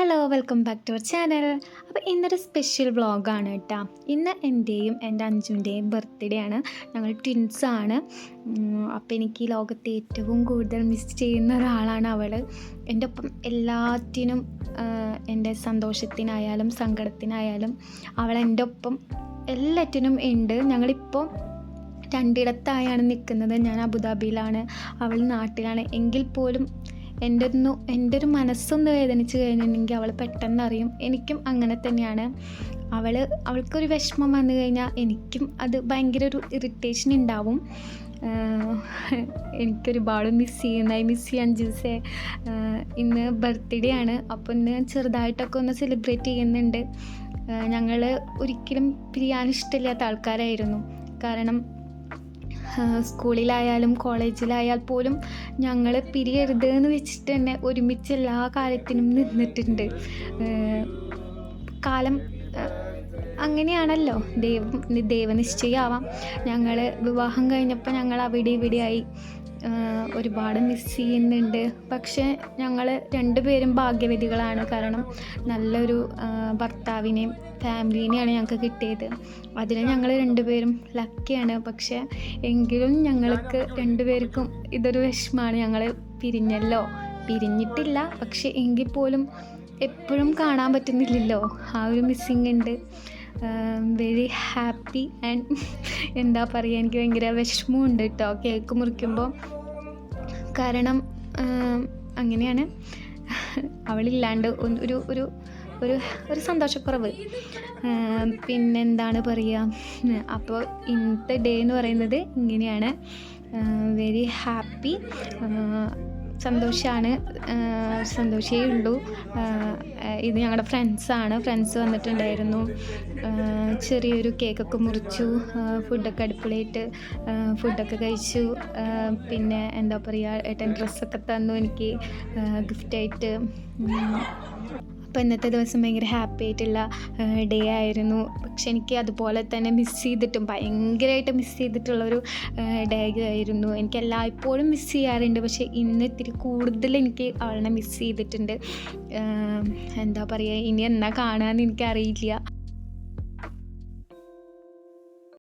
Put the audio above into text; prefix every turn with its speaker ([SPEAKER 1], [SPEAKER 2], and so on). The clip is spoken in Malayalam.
[SPEAKER 1] Hello welcome back to our channel അപ്പോൾ ഇന്നൊരു സ്പെഷ്യൽ വ്ളോഗാണ് കേട്ടോ ഇന്ന് എന്റെയും എന്റെ അഞ്ചുന്റെയും ബർത്ത്ഡേ ആണ്. ഞങ്ങൾ ട്വിൻസാണ് അപ്പോൾ എനിക്ക് ലോകത്തെ ഏറ്റവും കൂടുതൽ മിസ് ചെയ്യുന്ന ഒരാളാണ് അവൾ എന്റെ ഒപ്പം എല്ലാറ്റിനും എന്റെ സന്തോഷത്തിനായാലും സങ്കടത്തിനായാലും അവൾ എന്റെ ഒപ്പം എല്ലാറ്റിനും ഉണ്ട്. ഞങ്ങളിപ്പോൾ രണ്ടിടത്തായാണ് നിൽക്കുന്നത്. ഞാൻ അബുദാബിയിലാണ്. അവൾ നാട്ടിലാണ്. എങ്കിൽ പോലും എന്റെ ഒന്ന് എന്റെ ഒരു മനസ്സൊന്ന് വേദനിച്ച് കഴിഞ്ഞിട്ടുണ്ടെങ്കിൽ അവൾ പെട്ടെന്ന് അറിയും എനിക്കും അങ്ങനെ തന്നെയാണ്. അവൾ അവൾക്കൊരു വിഷമം വന്നു കഴിഞ്ഞാൽ എനിക്കും അത് ഭയങ്കര ഒരു ഇറിറ്റേഷൻ ഉണ്ടാവും എനിക്കൊരുപാട് മിസ് ചെയ്യുന്നതായി മിസ് ചെയ്യാൻ ജ്യൂസേ ഇന്ന് ബർത്ത്ഡേ ആണ്. അപ്പോൾ ഇന്ന് ചെറുതായിട്ടൊക്കെ ഒന്ന് സെലിബ്രേറ്റ് ചെയ്യുന്നുണ്ട്. ഞങ്ങൾ ഒരിക്കലും പിരിയാൻ ഇഷ്ടമില്ലാത്ത ആൾക്കാരായിരുന്നു. കാരണം സ്കൂളിലായാലും കോളേജിലായാൽ പോലും ഞങ്ങൾ പിരിയരുത് എന്ന് വെച്ചിട്ട് തന്നെ ഒരുമിച്ച് എല്ലാ കാര്യത്തിനും നിന്നിട്ടുണ്ട്. കാലം അങ്ങനെയാണല്ലോ. ദൈവം ദൈവനിശ്ചയമാവാം ഞങ്ങൾ വിവാഹം കഴിഞ്ഞപ്പോൾ ഞങ്ങൾ അവിടെ ഇവിടെയായി. ഒരുപാട് മിസ് ചെയ്യുന്നുണ്ട്. പക്ഷേ ഞങ്ങൾ രണ്ടുപേരും ഭാഗ്യവതികളാണ്. കാരണം നല്ലൊരു ഭർത്താവിനെയും ഫാമിലീനെയാണ് ഞങ്ങൾക്ക് കിട്ടിയത്. അതിൽ ഞങ്ങൾ രണ്ടുപേരും ലക്കിയാണ് പക്ഷേ എങ്കിലും ഞങ്ങൾക്ക് രണ്ടുപേർക്കും ഇതൊരു വിഷമമാണ് ഞങ്ങൾ പിരിഞ്ഞല്ലോ. പിരിഞ്ഞിട്ടില്ല. പക്ഷേ എങ്കിൽ പോലും എപ്പോഴും കാണാൻ പറ്റുന്നില്ലല്ലോ. ആ ഒരു മിസ്സിങ് ഉണ്ട്. വെരി ഹാപ്പി ആൻഡ് എന്താ പറയുക എനിക്ക് ഭയങ്കര വിഷമമുണ്ട് കേട്ടോ കേക്ക് മുറിക്കുമ്പോൾ കാരണം ആം, അങ്ങനെയാണ്. അവളില്ലാണ്ട് ഒരു ഒരു ഒരു ഒരു സന്തോഷക്കുറവ്. ആം, പിന്നെന്താണ് പറയുക അപ്പോൾ ഇന്നത്തെ ഡേ എന്ന് പറയുന്നത് ഇങ്ങനെയാണ്. വെരി ഹാപ്പി സന്തോഷമാണ് സന്തോഷേ ഉള്ളൂ. ഇത് ഞങ്ങളുടെ ഫ്രണ്ട്സാണ് ഫ്രണ്ട്സ് വന്നിട്ടുണ്ടായിരുന്നു. ചെറിയൊരു കേക്കൊക്കെ മുറിച്ചു ഫുഡൊക്കെ അടുക്കളയിട്ട് ഫുഡൊക്കെ കഴിച്ചു. പിന്നെ എന്താ പറയുക ഏട്ടൻ ഡ്രസ്സൊക്കെ തന്നു എനിക്ക് ഗിഫ്റ്റായിട്ട് അപ്പോൾ ഇന്നത്തെ ദിവസം ഭയങ്കര ഹാപ്പി ആയിട്ടുള്ള ഡേ ആയിരുന്നു. പക്ഷെ എനിക്ക് അതുപോലെ തന്നെ മിസ് ചെയ്തിട്ടും ഭയങ്കരമായിട്ട് മിസ് ചെയ്തിട്ടുള്ളൊരു ഡേ ആയിരുന്നു. എനിക്ക് എല്ലായ്പ്പോഴും മിസ് ചെയ്യാറുണ്ട്. പക്ഷേ ഇന്ന് ഇത്തിരി കൂടുതൽ എനിക്ക് അവളെ മിസ് ചെയ്തിട്ടുണ്ട്. എന്താ പറയുക ഇനി എന്നാ കാണാമെന്ന് എനിക്കറിയില്ല.